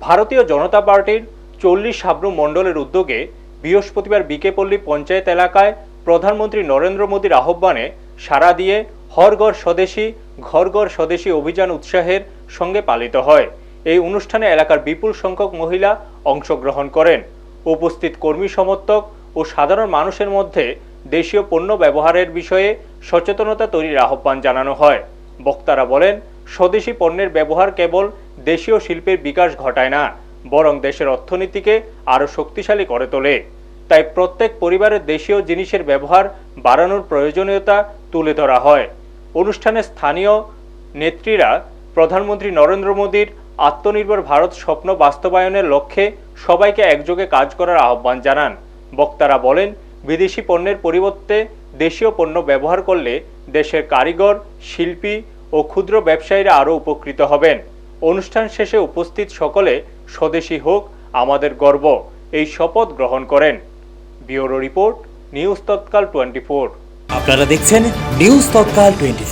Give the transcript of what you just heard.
ভারতীয় জনতা পার্টির চল্লিশ সাবরু মণ্ডলের উদ্যোগে বৃহস্পতিবার বিকেপল্লী পঞ্চায়েত এলাকায় প্রধানমন্ত্রী নরেন্দ্র মোদীর আহ্বানে সাড়া দিয়ে হর ঘর স্বদেশী ঘর ঘর স্বদেশী অভিযান উৎসাহের সঙ্গে পালিত হয়। এই অনুষ্ঠানে এলাকার বিপুল সংখ্যক মহিলা অংশগ্রহণ করেন। উপস্থিত কর্মী সমর্থক ও সাধারণ মানুষের মধ্যে দেশীয় পণ্য ব্যবহারের বিষয়ে সচেতনতা তৈরির আহ্বান জানানো হয়। বক্তারা বলেন, স্বদেশি পণ্যের ব্যবহার কেবল দেশীয় শিল্পের বিকাশ ঘটায় না, বরং দেশের অর্থনীতিকে আরও শক্তিশালী করে তোলে। তাই প্রত্যেক পরিবারের দেশীয় জিনিসের ব্যবহার বাড়ানোর প্রয়োজনীয়তা তুলে ধরা হয়। অনুষ্ঠানে স্থানীয় নেত্রীরা প্রধানমন্ত্রী নরেন্দ্র মোদীর আত্মনির্ভর ভারত স্বপ্ন বাস্তবায়নের লক্ষ্যে সবাইকে একযোগে কাজ করার আহ্বান জানান। বক্তারা বলেন, বিদেশি পণ্যের পরিবর্তে দেশীয় পণ্য ব্যবহার করলে দেশের কারিগর, শিল্পী ও ক্ষুদ্র ব্যবসায়ীরা আরও উপকৃত হবেন। অনুষ্ঠান শেষে উপস্থিত সকলে স্বদেশী হোক, আমাদের গর্ব। এই শপথ গ্রহণ করেন। ব্যুরো রিপোর্ট, নিউজ তৎকাল টোয়েন্টি আপনারা দেখছেন নিউজ তৎকাল টোয়েন্টি